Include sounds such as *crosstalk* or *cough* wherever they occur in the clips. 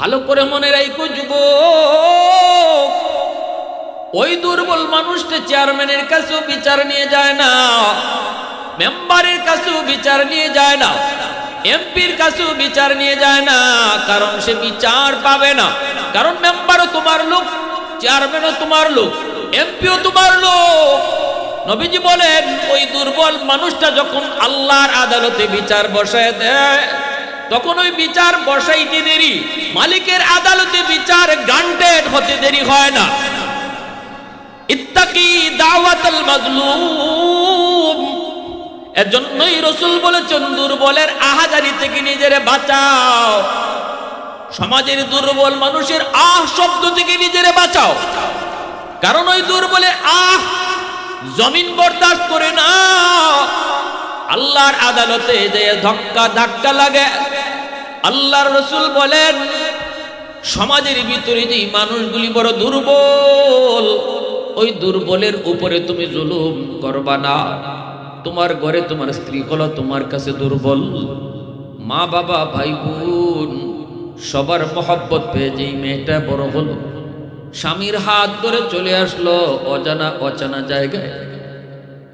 ভালো করে মনে রাখো যুব ওই দুর্বল মানুষটা চেয়ারম্যানের কাছেও বিচার নিয়ে যায় না, মেম্বারের কাছেও বিচার নিয়ে যায় না, এমপির কাছেও বিচার নিয়ে যায় না, কারণ সে বিচার পাবে না। কারণ মেম্বারও তোমার লোক, চেয়ারম্যানও তোমার লোক, এমপিও তোমার লোক। নবীজি বলেন, ওই দুর্বল মানুষটা যখন আল্লাহর আদালতে বিচার বসায় দেয় তখন ওই বিচার বসাইতে দেরি। মালিকের আদালতে বিচার গান্টেড হতে দেরি হয় না। ইত্তাকি দাওয়াতাল মাজলুম। এজন্যই রসুল বলেছেন দুর্বলের আহাজারি থেকে নিজেরে বাঁচাও। সমাজের দুর্বল মানুষের আহ শব্দ থেকে নিজেরে বাঁচাও। কারণ ওই দুর্বলের আহ জমিন বরদাস্ত করে না আল্লাহর আদালতে যে ধক্কা ধাক্কা লাগে, আল্লাহর রসুল বলেন, সমাজের ভিতরে যে মানুষগুলি বড় দুর্বল, ওই দুর্বলের উপরে তুমি জুলুম করবা না। তোমার ঘরে তোমার স্ত্রী হলো তোমার কাছে দুর্বল। মা বাবা, ভাই বোন, সবার মহব্বত পেয়ে যেই মেয়েটা বড় হলো, স্বামীর হাত ধরে চলে আসলো অজানা অচানা জায়গায়।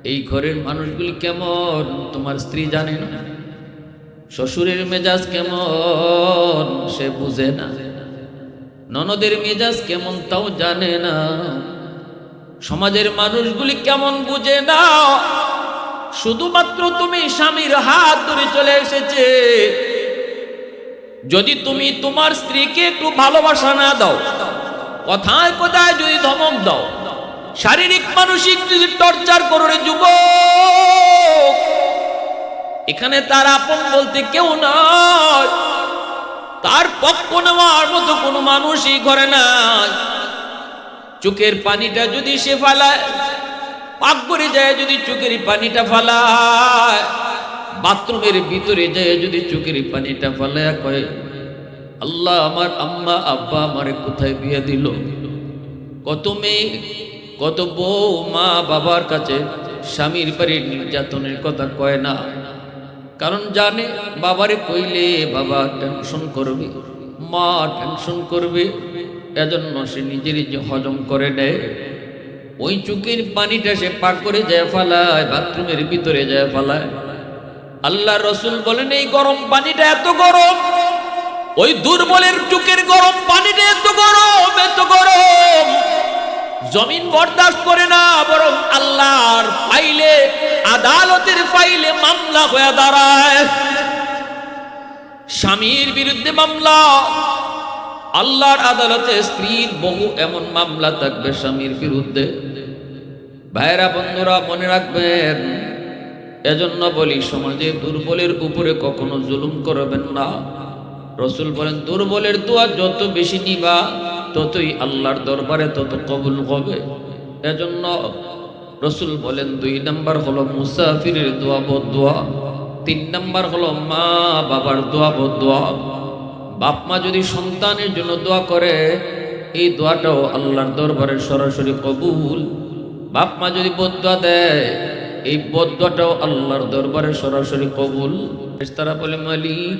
এই ঘরের মানুষগুলি কেমন? তোমার স্ত্রী জানে না। শ্বশুরের মেজাজ কেমন? সে বুঝে না। ননদের মেজাজ কেমন তাও জানে না। সমাজের মানুষগুলি কেমন বুঝে না। শুধুমাত্র তুমি স্বামীর হাত ধরে চলে এসেছে। যদি তুমি তোমার স্ত্রীকে একটু ভালোবাসা না দাও, কথায় কথায় যদি ধমক দাও শারীরিক, মানসিক যদি টর্চার করো রে যুবক, এখানে তার আপন বলতে কেউ নয় তার পক্ষ নেওয়ার মতো কোনো মানুষই করে নাই। চোখের পানিটা যদি সে ফালায়, পাক করে যায় যদি চোখের পানিটা ফালায়, বাথরুমের ভিতরে যায় যদি চোখের পানিটা ফালায় কয়, আল্লাহ আমার আম্মা, আব্বা আমারে কোথায় বিয়ে দিল? কত মেয়ে কত বউ মা বাবার কাছে স্বামীর বাড়ির নির্যাতনের কথা কয় না। কারণ জানে বাবারে কইলে বাবা টেনশন করবে, মা টেনশন করবে, এজন্য সে নিজেরই যে হজম করে নেয়। ওই চুকের পানিটা সে পাক করে যায় ফালায়, বাথরুমের ভিতরে যায় ফালায়। আল্লাহ রসুল বলেন, এই গরম পানিটা এত গরম, ওই দুর্বলের চুকের গরম পানিটা এত গরম এত গরম। জমিন বরদাস্ত করে না, বরং আল্লাহর ফাইলে, আদালতের ফাইলে মামলা হয়ে দাঁড়ায়। স্বামীর বিরুদ্ধে মামলা, আল্লাহর আদালতে স্ত্রীর বহু এমন মামলা থাকবে স্বামীর বিরুদ্ধে। ভাইরা বন্ধুরা, মনে রাখবেন, এজন্য বলি, সমাজে দুর্বলের উপরে কখনো জুলুম করবেন না। রসুল বলেন, দুর্বলের দোয়া যত বেশি নিবা ততই আল্লাহর দরবারে তত কবুল হবে। এজন্য রসুল বলেন, দুই নাম্বার হলো মুসাফিরের দোয়া বদোয়া তিন নাম্বার হলো মা বাবার দোয়া বদোয়া বাপ মা যদি সন্তানের জন্য দোয়া করে, এই দোয়াটাও আল্লাহর দরবারে সরাসরি কবুল। বাপ মা যদি বদোয়া দেয় এই বদোয়াটাও আল্লাহর দরবারে সরাসরি কবুল। তারা বলে, মালিক,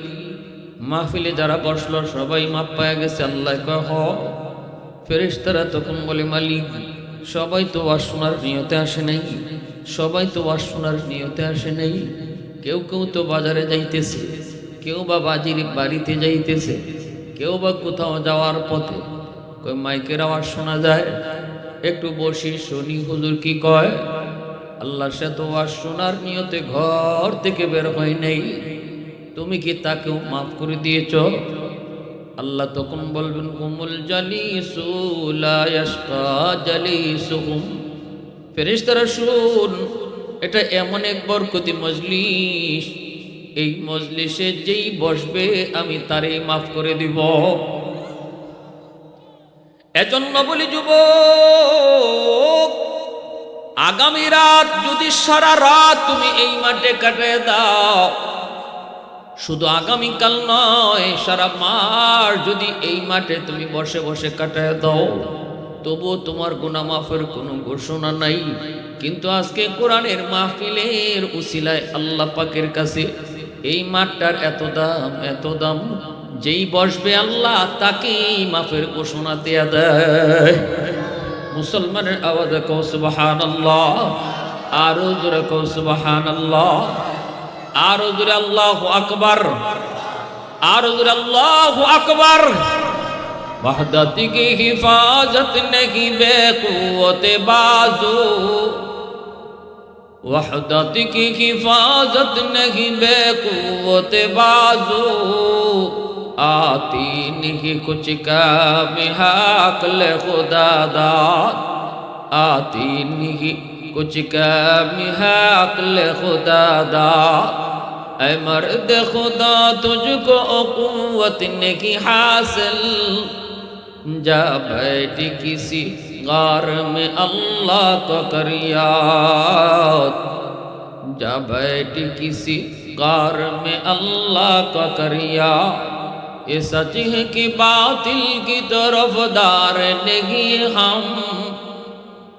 মাহফিলে যারা বসল, সবাই মাপ পাওয়া গেছে, আল্লাহ কয় ফেরেশতারা তখন বলে, মালিক, সবাই তো ওয়াজ নিয়তে আসে নাই। সবাই তো ওয়াজ নিয়তে আসে নাই। কেউ কেউ তো বাজারে যাইতেছে, কেউ বা বাজির বাড়িতে যাইতেছে, কেউ বা কোথাও যাওয়ার পথে। কই, মাইকের আওয়াজ শোনা যায়? একটু বসি শুনি, হুজুর কি কয়? আল্লাহ সে তো ওয়াজ শোনার নিয়তে ঘর থেকে বের হয় নাই। তুমি কি তাকেও মাফ করে দিয়েছ? আল্লাহ তখন বলবেন কুমুল জালি জালি সুহুম ফেরেশতারা, শুন, এটা এমন এক বরকতি মজলিস। এই মজলিসে যেই বসবে, আমি তারই মাফ করে দিব। এজন্য বলি যুব আগামী রাত যদি সারা রাত তুমি এই মাঠে কাটিয়ে দাও শুধু আগামীকাল নয়, সারা মাস যদি এই মাঠে তুমি বসে বসে কাটায় দাও, তবুও তোমার গুনা মাফের কোনো ঘোষণা নাই। কিন্তু আজকে কোরআনের মাহফিলের উসিলায় আল্লাহ পাকের কাছে এই মাঠটার এত দাম এত দাম, যেই বসবে আল্লাহ তাকেই মাফের ঘোষণা দেয়া দেয়। মুসলমানের আওয়াজে কৌ সুবাহান আল্লাহ আরও জোরে কৌ সুবাহান আল্লাহ আর আল্লাহ আকবর আর আল্লাহ আকবর وحدت کی حفاظت نہیں بے قوت بازو وحدت کی حفاظت نہیں بے قوت بازو آتی نہیں کچھ کام حق لے خدا داد آتی نہیں کچھ کم ہے عقل خدا دا اے مرد خدا تجھ کو قوت کی حاصل جا بیٹھ کسی غار میں اللہ کو کر یاد جا بیٹھ کسی غار میں اللہ کو کر یاد یہ سچ ہے کہ باطل کی طرف دار نہیں ہم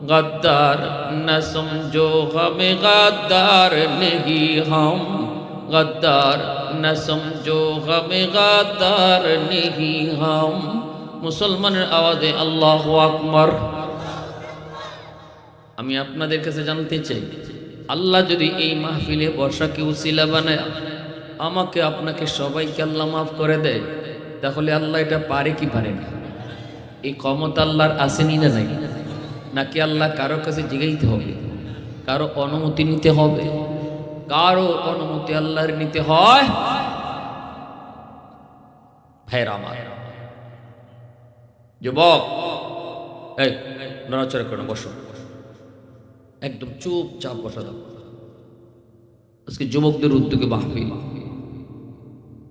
गद्दार न समझो हमें गद्दार नहीं हम गद्दार न समझो हमें गद्दार नहीं हम মুসলমানের আওয়াজে আল্লাহ আকবর আমি আপনাদের কাছে জানতে চাই আল্লাহ যদি এই মাহফিলে বর্ষাকে উসিলা বানায় আমাকে আপনাকে সবাইকে আল্লাহ মাফ করে দেয় তাহলে আল্লাহ এটা পারে কি পারে না এই ক্ষমতা আল্লাহর আসেনি না নাই নাকি আল্লাহ কারও কাছে জিগাইতে হবে? কারও অনুমতি নিতে হবে? কারও অনুমতি আল্লাহর নিতে হয়? ভাইরা আমার। যুবক, এই, নড়াচড়া করে বসো। একদম চুপচাপ বসা দাও। আজকে যুবকদের উদ্যোগে মাহফিল।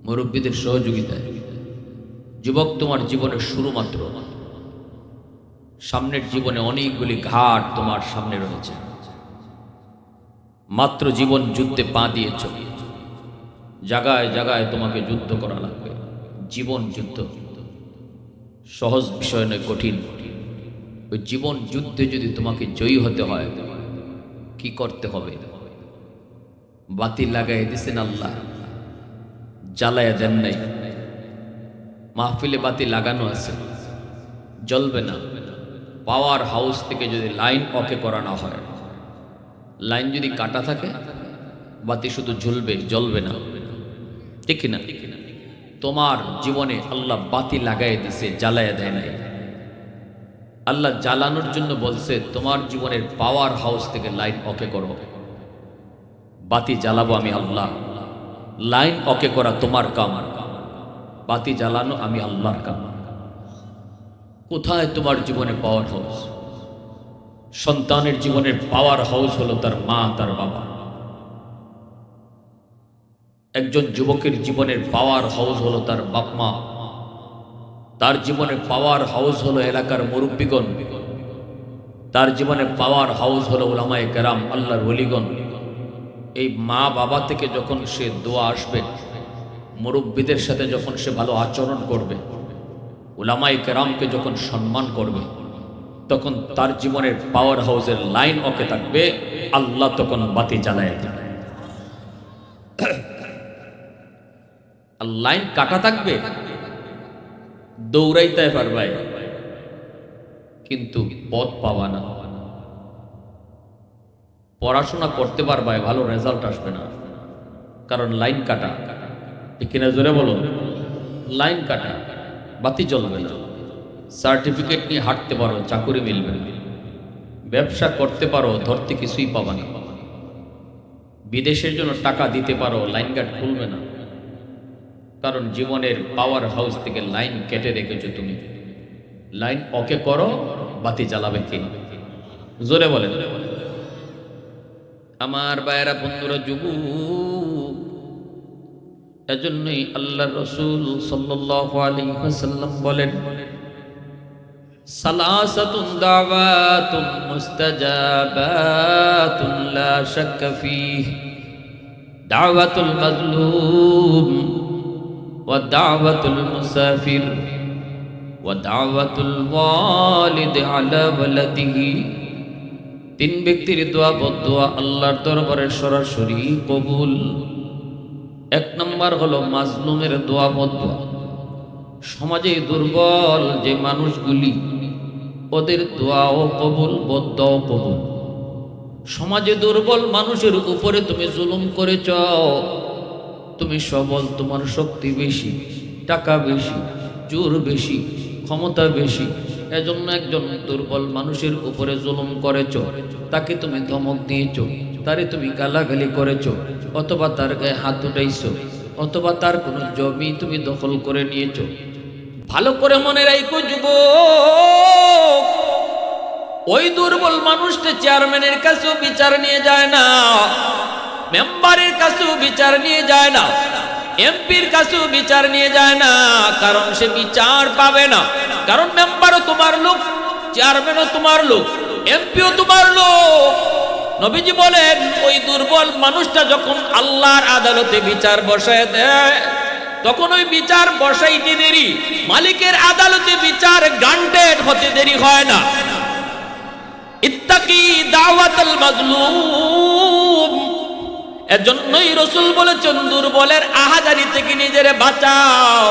মুরব্বীদের সহযোগিতায়। যুবক তোমার জীবনের শুরু মাত্র সামনের জীবনে অনেকগুলি ঘাট তোমার সামনে রয়েছে। মাত্র জীবন যুদ্ধে পা দিয়েছ। জায়গায় জায়গায় তোমাকে যুদ্ধ করা লাগবে। জীবন যুদ্ধ। সহজ বিষয় নয়, কঠিন। ওই জীবন যুদ্ধে যদি তোমাকে জয়ী হতে হয়, কি করতে হবে? বাতি লাগাই দিছেন আল্লাহ। জ্বালায়া দেন নাই। মাহফিলে বাতি লাগানো আছে। জ্বলবে না। পাওয়ার হাউস থেকে যদি লাইন অকে করানো হয়। লাইন যদি কাটা থাকে, বাতি শুধু ঝুলবে, জ্বলবে না। ঠিক না তোমার জীবনে আল্লাহ বাতি লাগাই দিছে, জ্বালায় দেয় নাই। আল্লাহ জ্বালানোর জন্য বলছে, তোমার জীবনের পাওয়ার হাউস থেকে লাইন অকে করো। বাতি জ্বালাবো আমি আল্লাহ। লাইন অকে করা তোমার কাম। বাতি জ্বালানো আমি আল্লাহর কাম। কোথায় তোমার জীবনে পাওয়ার হাউস? সন্তানের জীবনের পাওয়ার হাউস হলো তার মা, তার বাবা। একজন যুবকের জীবনের পাওয়ার হাউস হলো তার বাপ মা। তার জীবনে পাওয়ার হাউস হলো এলাকার মুরব্বীগণ। তার জীবনে পাওয়ার হাউস হলো ওলামায় কেরাম, আল্লাহর হলিগণ এই মা বাবা থেকে যখন সে দোয়া আসবে, মুরব্বীদের সাথে যখন সে ভালো আচরণ করবে ওলামাই কেরামকে যখন সম্মান করবে, তখন তার জীবনের পাওয়ার হাউসের লাইন ওকে থাকবে, আল্লাহ তখন বাতি জ্বালায় দেবে। *coughs* লাইন কাটা থাকবে, দৌড়াইতে পারবাই কিন্তু পথ পাওয়া না। পড়াশোনা করতে পারবাই ভালো রেজাল্ট আসবে না। কারণ লাইন কাটা। কিনা জোরে বলো? লাইন কাটা। বাতি জ্বলবে না। সার্টিফিকেট নিয়ে হাঁটতে পারো, চাকুরি মিলবে ব্যবসা করতে পারো, ধরতে কিছুই পাবা না। বিদেশের জন্য টাকা দিতে পারো, লাইন গার্ড খুলবে না। কারণ জীবনের পাওয়ার হাউস থেকে লাইন কেটে রেখেছো তুমি। লাইন ওকে করো, বাতি জ্বালাবে কে? জোরে বলেন। আমার বায়রা বন্ধুরা যুবু এজন্যই আল্লাহ রসুল সাল্লাহ আলিহাসাল্লাম বলেন, সালাসাতুন দাওয়াতুন মুস্তাজাবাতুন লা শাক্কা ফীহ, দাওয়াতুল মাজলুম ওয়া দাওয়াতুল মুসাফির ওয়া দাওয়াতুল ওয়ালিদ আলা ওয়ালাদিহি। তিন ব্যক্তির দোয়া বদ দোয়া আল্লাহর দরবারে সরাসরি কবুল। এক নম্বর হলো মাজলুমের দোয়া বদোয়া। সমাজে দুর্বল যে মানুষগুলি, ওদের দোয়াও কবুল বদ্দাও কবুল। সমাজে দুর্বল মানুষের উপরে তুমি জুলুম করেছ, তুমি সবল, তোমার শক্তি বেশি, টাকা বেশি, জোর বেশি, ক্ষমতা বেশি এজন্য একজন দুর্বল মানুষের উপরে জুলুম করেছ। তাকে তুমি ধমক দিয়েছ। তারে তুমি গালাগালি করেছ। অথবা তার গায়ে হাত উঠাইছ। অথবা তার কোনো জমি তুমি দখল করে নিয়েছ। ভালো করে মনে রাখো যুবক, ওই দুর্বল মানুষটা চেয়ারম্যানের কাছেও বিচার নিয়ে যায় না, মেম্বারের কাছেও বিচার নিয়ে যায় না। এমপির কাছেও বিচার নিয়ে যায় না, কারণ সে বিচার পাবে না। কারণ মেম্বারও তোমার লোক, চেয়ারম্যানও তোমার লোক, এমপিও তোমার লোক। নবীজি বলেন, ওই দুর্বল মানুষটা যখন আল্লাহর আদালতে বিচার বসায় দেয়, তখন ওই বিচার বসাইতে দেরি, মালিকের আদালতে বিচার গান্ডেড হতে দেরি হয় না। ইত্তাকি দাওয়াতাল মাজলুম। এজন্যই রসুল বলেছেন, দুর্বলের আহাজারি থেকে নিজেরে বাঁচাও।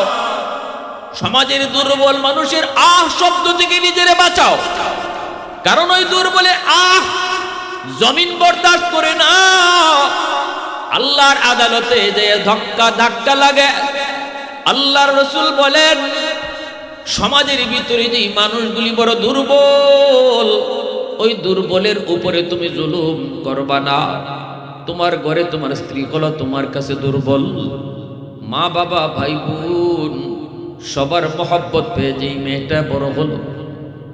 সমাজের দুর্বল মানুষের আহ শব্দ থেকে নিজেরে বাঁচাও। কারণ ওই দুর্বলে আহ জমিন বরদাস্ত করে না আল্লাহর আদালতে যে ধক্কা ধাক্কা লাগে, আল্লাহর রসুল বলেন, সমাজের ভিতরে যে মানুষগুলি বড় দুর্বল, ওই দুর্বলের উপরে তুমি জুলুম করবা না। তোমার ঘরে তোমার স্ত্রী হলো তোমার কাছে দুর্বল। মা, বাবা, ভাই, বোন, সবার মহব্বত পেয়ে যেই মেয়েটা বড় হলো,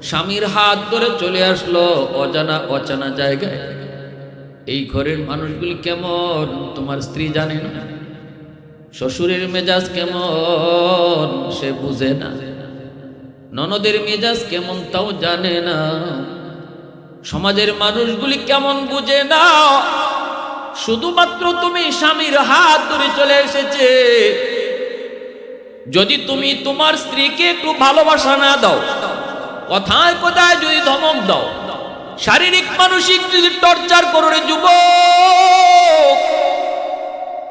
স্বামীর হাত ধরে চলে আসলো অজানা অচানা জায়গায়। এই ঘরের মানুষগুলি কেমন, তোমার স্ত্রী জানে না। শ্বশুরের মেজাজ কেমন, সে বুঝে না। ননদের মেজাজ কেমন, তাও জানে না। সমাজের মানুষগুলি কেমন, বুঝে না। শুধুমাত্র তুমি স্বামীর হাত ধরে চলে এসেছে। যদি তুমি তোমার স্ত্রীকে একটু ভালোবাসা না দাও, কথায় কোথায় যদি ধমক দাও, শারীরিক মানসিক যদি টর্চার করো রে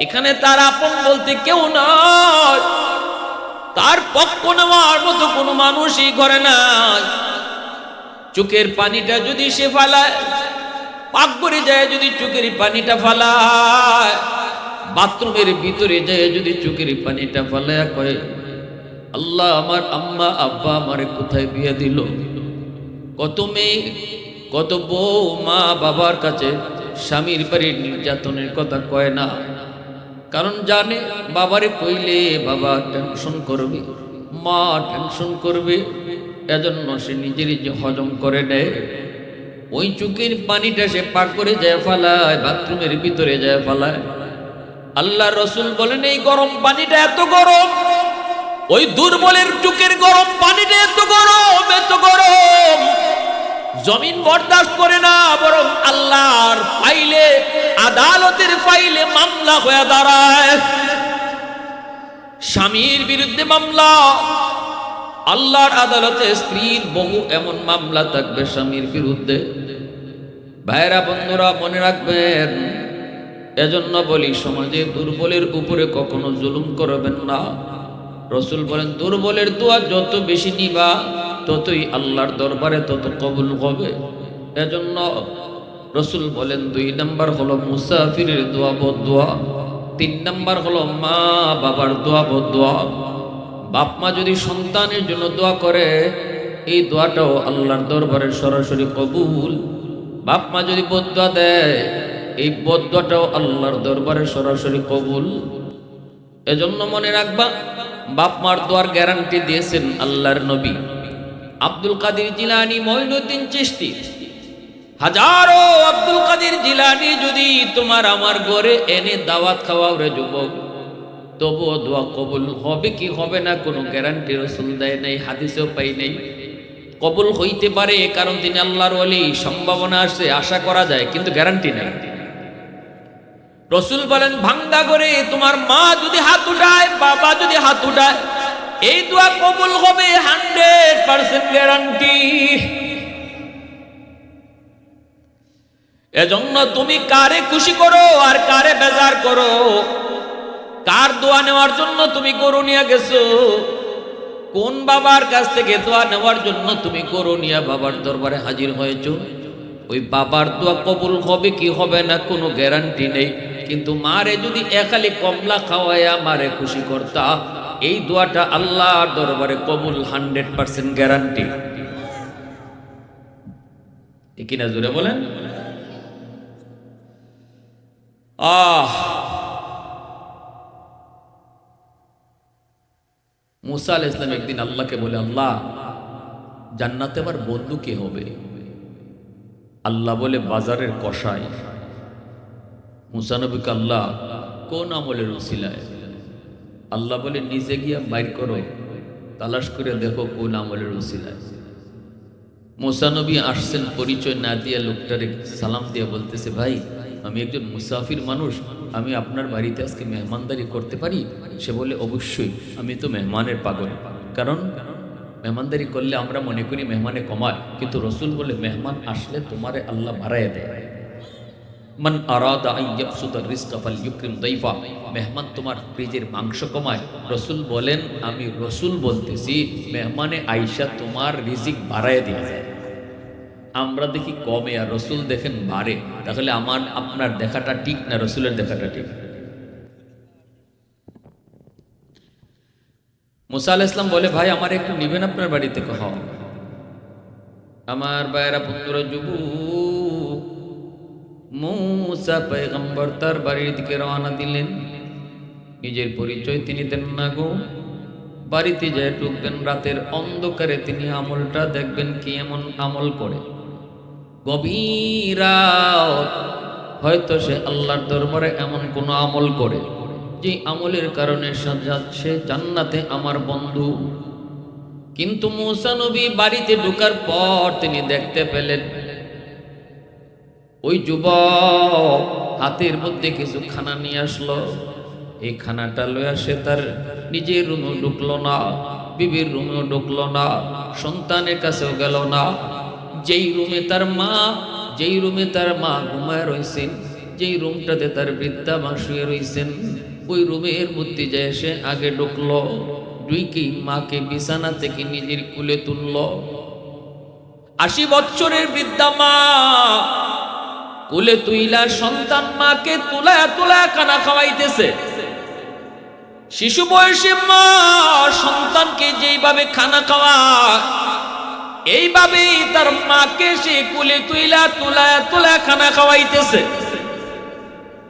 এখানে তার আপন বলতে কেউ নয় তার পক্ষ নেওয়ার মতো কোনো মানুষই করে নাই। চোখের পানিটা যদি সে ফালায় পাক করে যায় যদি চোখের পানিটা ফালায়, বাথরুমের ভিতরে যায় যদি চোখের পানিটা ফালায়, কয়, আল্লাহ আমার আম্মা, আব্বা আমারে কোথায় বিয়ে দিল? কত মেয়ে, কত বউ মা বাবার কাছে স্বামীর বাড়ির নির্যাতনের কথা কয় না? কারণ জানে বাবারে কইলে বাবা টেনশন করবে, মা টেনশন করবে, এজন্য সে নিজেরই যে হজম করে নেয় ওই চুকের পানিটা সে পাক করে যায় ফালায়, বাথরুমের ভিতরে যায় ফালায়। আল্লাহ রসুল বলেন, এই গরম পানিটা এত গরম, ওই দুর্বলের চুকের গরম পানিটা এত গরম এত গরম। জমিন বরদাস্ত করে না, বরং আল্লাহর ফাইলে, আদালতের ফাইলে মামলা হয়ে দাঁড়ায়। স্বামীর বিরুদ্ধে মামলা, আল্লাহর আদালতে স্ত্রীর বহু এমন মামলা থাকবে স্বামীর বিরুদ্ধে। ভাইরা, বন্ধুরা, মনে রাখবেন, এজন্য বলি, সমাজে দুর্বলের উপরে কখনো জুলুম করবেন না। রসুল বলেন, দুর্বলের দোয়া যত বেশি নিবা, ততই আল্লাহর দরবারে তত কবুল হবে। এজন্য রসুল বলেন, দুই নাম্বার হলো মুসাফিরের দোয়া বদোয়া, তিন নাম্বার হলো মা বাবার দোয়া বদোয়া। বাপ মা যদি সন্তানের জন্য দোয়া করে, এই দোয়াটাও আল্লাহর দরবারে সরাসরি কবুল বাপ মা যদি বদোয়া দেয়, এই বদোয়াটাও আল্লাহর দরবারে সরাসরি কবুল। এজন্য মনে রাখবা, বাপ মার দোয়ার গ্যারান্টি দিয়েছেন আল্লাহর নবী। আব্দুল কাদির জিলানি মঈনুদ্দিন চিশতি। হাজারো আব্দুল কাদির জিলানি যদি তোমার আমার ঘরে এনে দাওয়াত খাওয়াও রে যুবক, তবুও দোয়া কবুল হবে কি হবে না কোনো গ্যারান্টি রসুল দেয় নাই, হাদিসেও পাই নাই। কবুল হইতে পারে কারণ তিনি আল্লাহর ওলি, সম্ভাবনা আসে আশা করা যায়, কিন্তু গ্যারান্টি নাই। রসুল বলেন, ভাঙ্গা করে তোমার মা যদি হাত উঠায়, বাবা যদি হাত উঠায়, এই দোয়া কবুল হবে হান্ড্রেড পার্সেন্ট গ্যারান্টি। এজন্য তুমি কারে খুশি করো আর কারে বেজার করো? কার দোয়া নেওয়ার জন্য তুমি গরু নিয়ে গেছো? কোন বাবার কাছ থেকে দোয়া নেওয়ার জন্য তুমি গরু নিয়ে বাবার দরবারে হাজির হয়েছ? ওই বাবার দোয়া কবুল হবে কি হবে না কোনো গ্যারান্টি নেই। কিন্তু মারে যদি একালি কমলা খাওয়াইয়া মারে খুশি করতা, এই দোয়াটা আল্লাহর দরবারে কবুল হান্ড্রেড পার্সেন্ট গ্যারান্টি। কিনা জুড়ে বলেন? আহ! মুসা আল ইসলাম একদিন আল্লাহকে বলে, আল্লাহ, জান্নাতে আমার বন্ধু কে হবে? আল্লাহ বলে, বাজারের কষাই মুসানবিক আল্লাহ, কোন আমলের উসিলায় আল্লাহ বলে, নিজে গিয়া বাইর করো, তালাশ করে দেখো কোন আমলের উসিলায় মোসানবী আসছেন, পরিচয় না দিয়ে লোকটারে সালাম দিয়ে বলতেছে, ভাই, আমি একজন মুসাফির মানুষ আমি আপনার বাড়িতে আজকে মেহমানদারি করতে পারি? সে বলে, অবশ্যই, আমি তো মেহমানের পাগল। কারণ মেহমানদারি করলে আমরা মনে করি মেহমানে কমায় কিন্তু রসুল বলে, মেহমান আসলে তোমারে আল্লাহ বাড়াইয়া দেয়। মান আরাদা ইয়াবসুতা রিজকা ফালইউকরিম দাইফা, মেহমান তোমার ফ্রিজের মাংস কমায়। রসুল বলেন, আমি রসুল বলতেছি, মেহমানে আইসা তোমার রিজিক বাড়ায় দিয়ে যায় আমরা দেখি কমে আর রসুল দেখেন বাড়ে তাহলে আমার, আপনার দেখাটা ঠিক না রসুলের দেখাটা ঠিক? মুসা আল ইসলাম বলে, ভাই, আমার একটু নিবেন আপনার বাড়িতে কহ আমার বাইরা পুত্র যুবক, মুসা পয়গম্বর তার বাড়ির দিকে রওনা দিলেন। নিজের পরিচয় তিনি দেন না গো। বাড়িতে যায় ঢুকবেন রাতের অন্ধকারে তিনি আমলটা দেখবেন কি এমন আমল করে। গভীর রাত হয়তো সে আল্লাহর দরবারে এমন কোন আমল করে, যে আমলের কারণে যাচ্ছে জান্নাতে আমার বন্ধু। কিন্তু মুসা নবী বাড়িতে ঢোকার পর তিনি দেখতে পেলেন, ওই যুবক হাতের মধ্যে কিছু খানা নিয়ে আসলো। এই খানাটা লয়ে সে তার নিজের রুমেও ঢুকলো না, বিবির রুমেও ঢুকলো না, সন্তানের কাছেও গেল না। যেই রুমে তার মা, যেই রুমে তার মা ঘুমায় রয়েছেন যেই রুমটাতে তার বৃদ্ধা মা শুয়ে রয়েছেন ওই রুমের মধ্যে যায় সে আগে ঢুকল দুইকেই মাকে বিছানা থেকে নিজের কুলে তুলল। আশি বছরের বৃদ্ধা মা কুলে তুইলা সন্তান মাকে তুলায়া তুলায়া কানা খাওয়াইতেছে। শিশু বয়সে মা সন্তানকে যেইভাবে খানা খাওয়া এইভাবেই তার মাকে সে কুলে তুইলা তুলায়া তুলায়া খানা খাওয়াইতেছে।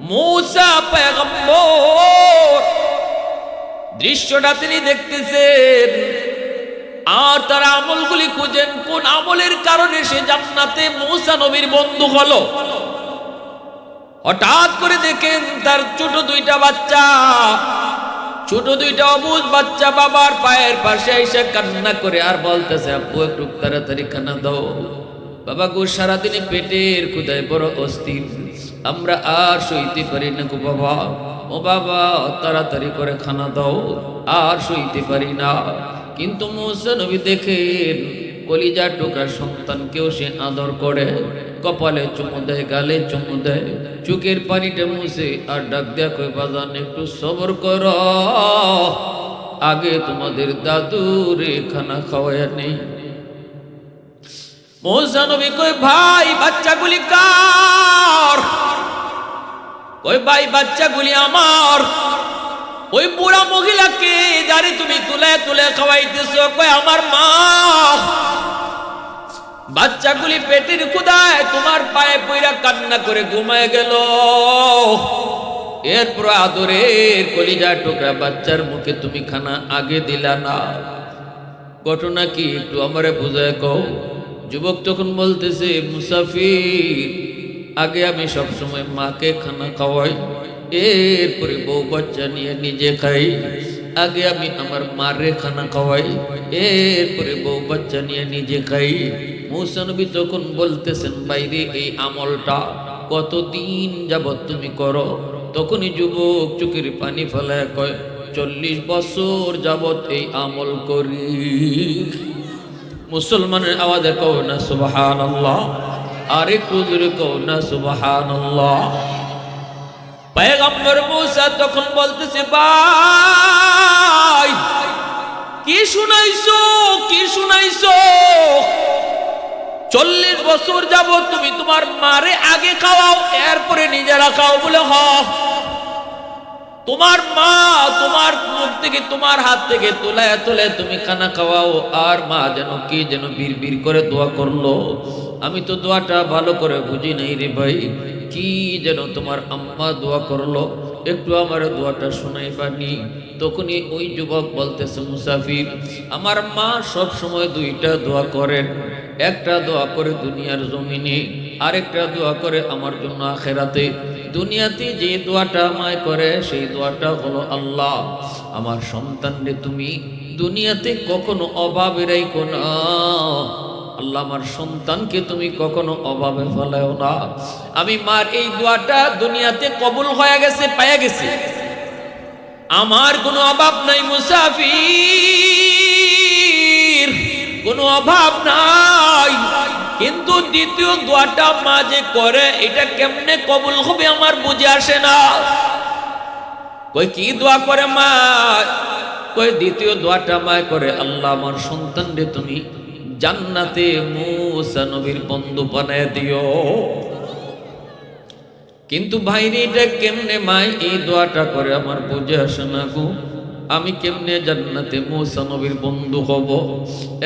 মৌসা পেগম্বর দৃশ্যটা তিনি দেখতেছেন। আর তার আমলগুলি খুঁজেন, কোন আমলের কারণে সে জান্নাতে মৌসা নবীর বন্ধু হলো। হঠাৎ করে দেখেন তার ছোট দুইটা বাচ্চা ছোট দুইটা অবুজ বাচ্চা বাবার পায়ের পাশে এসে কান্না করে আর বলতেছে আপু একটু তাড়াতাড়ি খানা দাও। বাবা গো, সারাদিনে পেটের কোথায় বড় অস্থির। আমরা আর সইতে পারি না গো বাবা। ও বাবা, তাড়াতাড়ি করে খানা দাও। আর সইতে পারি না। কিন্তু মোসা দেখেন কলিজা টোকা সন্তানকেও সে আদর করে। কপালে চুমু দেয়, গালে চুমু দেয়। চোখের পানিটা মুছে আর ডাক কই বাজান, একটু সবর কর। আগে তোমাদের দাদুরে খানা খাওয়ায় নেই মোসা নবী কই ভাই, বাচ্চাগুলি কার? কই ভাই, বাচ্চাগুলি আমার। ওই বুড়া মহিলাকে যারে তুমি তুলে তুলে খাওয়াইতেছ। কই আমার মা। বাচ্চাগুলি পেটের কুদায় তোমার পায়ে পইরা কান্না করে ঘুমায় গেল। এরপর আদরের কলিজা টোকরা বাচ্চার মুখে তুমি খানা আগে দিলা না। ঘটনা কি একটু আমারে বুঝায় কও? যুবক তখন বলতেছে, মুসাফির, আগে আমি সব সময় মাকে খানা খাওয়াই, এরপরে বউ বাচ্চা নিয়ে নিজে খাই। আগে আমি আমার মারে খানা খাওয়াই, এরপরে বউ বাচ্চা নিয়ে নিজে খাই। মৌসানবী তখন বলতেছেন, বাইরে এই আমলটা কতদিন যাবৎ তুমি করো? তখনই যুবক চুকির পানি ফেলায় কয়, চল্লিশ বছর যাবৎ এই আমল করি। মুসলমানের আওয়াজে কও না সুবাহান আর একটু দূরে কও না সুবাহান পয়গম্বর তখন বলতেছে, ভাই, কি শুনাইছো? কি শুনাইছো? চল্লিশ বছর যাব তুমি তোমার মারে আগে খাওয়াও, এরপরে নিজেরা খাও বলে হ। তোমার মা তোমার মুখ থেকে তোমার হাত থেকে তোলায় তোলে তুমি খানা খাওয়াও, আর মা যেন কি যেন বীর বীর করে দোয়া করল। আমি তো দোয়াটা ভালো করে বুঝি নাই রে ভাই, কি যেন তোমার আম্মা দোয়া করল। একটু আমার দোয়াটা শোনাইবানি। তখনই ওই যুবক বলতেছে, মুসাফির, আমার মা সব সময় দুইটা দোয়া করেন। একটা দোয়া করে দুনিয়ার জমিনে, আরেকটা দোয়া করে আমার জন্য আখেরাতে। দুনিয়াতে যে দোয়াটা আমায় করে, সেই দোয়াটা হলো আল্লাহ। আমার সন্তানরে তুমি দুনিয়াতে কখনো অভাবে রাইখো না। আল্লাহ আমার সন্তানকে তুমি কখনো অভাবে ফেলাও না। আমি মার এই দোয়াটা দুনিয়াতে কবুল হয়ে গেছে, পাইয়া গেছে। আমার কোনো অভাব নাই মুসাফির, কোনো অভাব নাই। কিন্তু দ্বিতীয় দোয়াটা মা যে করে, এটা কেমনে কবুল হবে আমার বুঝে আসে না। কই কি দোয়া করে মা? কই দ্বিতীয় দোয়াটা মা করে আল্লাহ আমার সন্তান রে তুমি জান্নাতে মুসা নবীর বন্ধু বানায় দিও। কিন্তু ভাইরে এটা কেমনে মাই, এই দোয়াটা করে আমার বুঝে আসে না গো। আমি কেমনে জান্নাতে নবীর বন্ধু হব?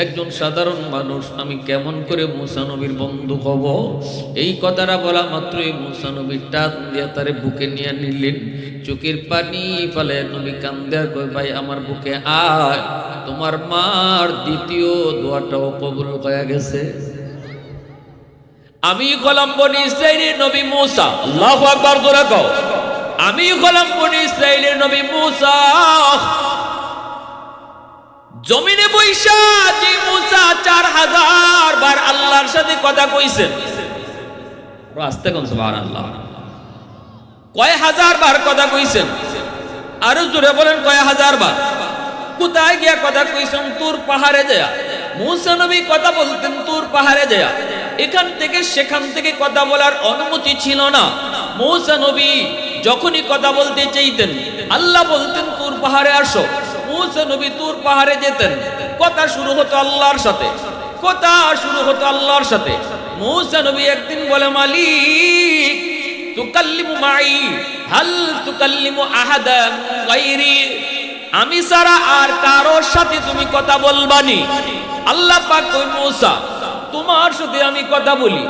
একজন সাধারণ মানুষ, আমি কেমন করে নবীর বন্ধু হব? এই কথাটা বলা মাত্রই নবীর টান দিয়া তারে বুকে নিয়ে নিলেন। চোখের পানি ফেলে, নবী কান্দা কই ভাই, আমার বুকে আয়। তোমার মার দ্বিতীয় দোয়াটাও কবুল হয়ে গেছে। আমি গোলাম বনি ইসরাইলের নবী মুসা। আল্লাহু আকবার, জোরে কও। আমি গোলাম বনি ইসরাইলের নবী মুসা। জমিনে বৈশা, যে মুসা চার হাজার বার আল্লাহর সাথে কথা কইছেন রাস্তে কোন, সুবহানাল্লাহ। কয় হাজার বার কথা কইছেন? আরও জোরে বলেন কয় হাজার বার? কোথায় গিয়া কথা কইছেন? তোর পাহাড়ে যায়। মুসা নবী কথা বলতেন, তোর পাহাড়ে যায়। এখান থেকে সেখান থেকে কথা বলার অনুমতি ছিল না। মৌসা নবী যখনই কথা বলতে চাইতেন, আল্লাহ বলতেন, তোর পাহাড়ে আসো। মৌসা তোর পাহাড়ে যেতেন। কথা শুরু হতো আল্লাহর সাথে। কথা শুরু হতো আল্লাহর সাথে। মৌসা নবী একদিন বলে, মালিক তুকাল্লিমু মাই, হাল তুকাল্লিমু আহাদান গায়রি। আমি সারা আর কারোর সাথে তুমি কথা বলবানি। আল্লাহ পাক কই মূসা, তোমার সাথে আমি কথা বলি।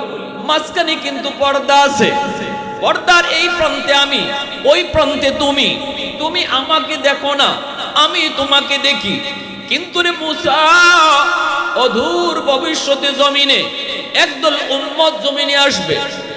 মাঝখানে কিন্তু পর্দা আছে। পর্দার এই প্রান্তে আমি, ওই প্রান্তে তুমি। তুমি আমাকে দেখো না, আমি তোমাকে দেখি। কিন্তু রে মুসা, অধুর ভবিষ্যতে জমিনে একদল উম্মত জমিনে আসবে।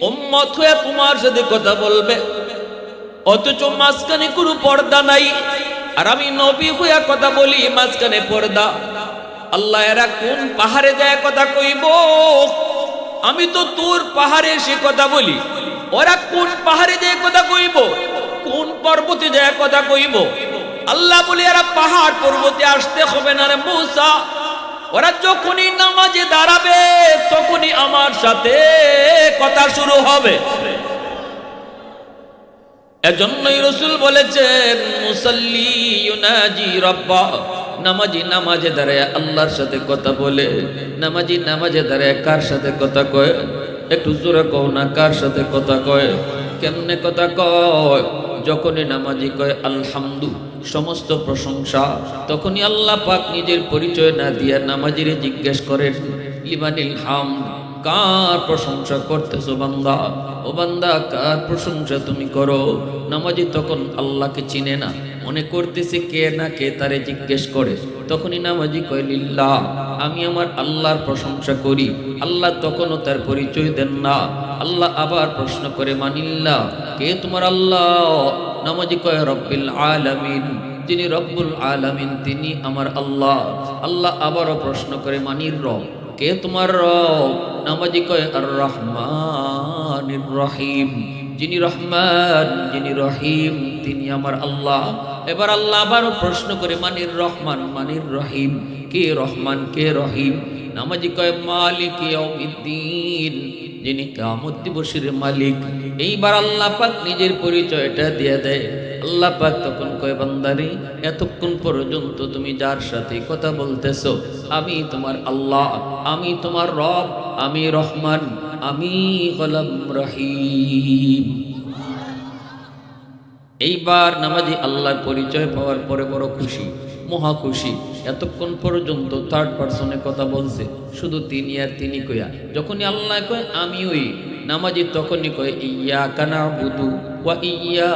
উম্মত হয়ে তোমার সাথে কথা বলবে, অথচ মাঝখানে কোনো পর্দা নাই। আর আমি নবী হইয়া কথা বলি, মাঝখানে পর্দা। আল্লাহ এরা কোন পাহাড়ে যায় কথা কইব? আমি তো তোর পাহাড়ে এসে কথা বলি। ওরা কোন পাহাড়ে যায় কথা কইব? কোন পর্বতে যায় কথা কইব? আল্লাহ বলি, এরা পাহাড় পর্বতে আসতে হবে না রে মৌসা। ওরা যখনই নামাজে দাঁড়াবে, তখনই আমার সাথে কথা শুরু হবে। এজন্যই রসুল বলেছেন, মুসল্লি ইউনাজি রব্বা। নামাজি নামাজে দাঁড়ায় আল্লাহর সাথে কথা বলে, নামাজি নামাজে দাঁড়ায় কার সাথে কথা কয়? একটু জোরে কও না, কার সাথে কথা কয়? কেমনে কথা কয়? যখনই নামাজি কয়, আলহামদু। সমস্ত প্রশংসা। তখনই আল্লাহ পাক নিজের পরিচয় না দিয়া নামাজিরে জিজ্ঞেস করেন লিমানিল হাম, কার প্রশংসা করতেছো বান্দা? ও বান্দা, কার প্রশংসা তুমি করো? নামাজি তখন আল্লাহকে চিনে না। মনে করতেছে কে না কে তারে জিজ্ঞেস করে। তখনই নামাজি কয়, লিল্লাহ, আমি আমার আল্লাহর প্রশংসা করি। আল্লাহ তখনও তার পরিচয় দেন না। আল্লাহ আবার প্রশ্ন করে মানিল্লা কে তোমার আল্লাহ? নামাজি কয়, রব্বিল আলামিন। যিনি রব্বুল আলামিন, তিনি আমার আল্লাহ। আল্লাহ আবারও প্রশ্ন করে, মানির রব? কে তোমার রব? নামাজি কয় আর রহমান রহিম। যিনি রহমান, যিনি রহিম, তিনি আমার আল্লাহ। এবার আল্লাহ আবারও প্রশ্ন করে, মানির রহমান, মানির রহিম? কে রহমান, কে রহিম? নামাজি কয়, মালিক যিনি কামত দিবসের মালিক। এইবার আল্লাহ পাক নিজের পরিচয়টা দিয়ে দেয়। আল্লাহ পাক তখন কয়, বান্দারি, এতক্ষণ পর্যন্ত তুমি যার সাথে কথা বলতেছো, আমি তোমার আল্লাহ, আমি তোমার রব, আমি রহমান, আমি হলাম রহিম। এইবার নামাজি আল্লাহর পরিচয় পাওয়ার পরে বড় খুশি, মহা খুশি। এতক্ষণ পর্যন্ত থার্ড পার্সনে কথা বলছে, শুধু তিনি আর তিনি কইয়া, যখনই আল্লাহ কয়, আমি ওই, নামাজি তখনই কয়, ইয়া কানা বুধু ইয়া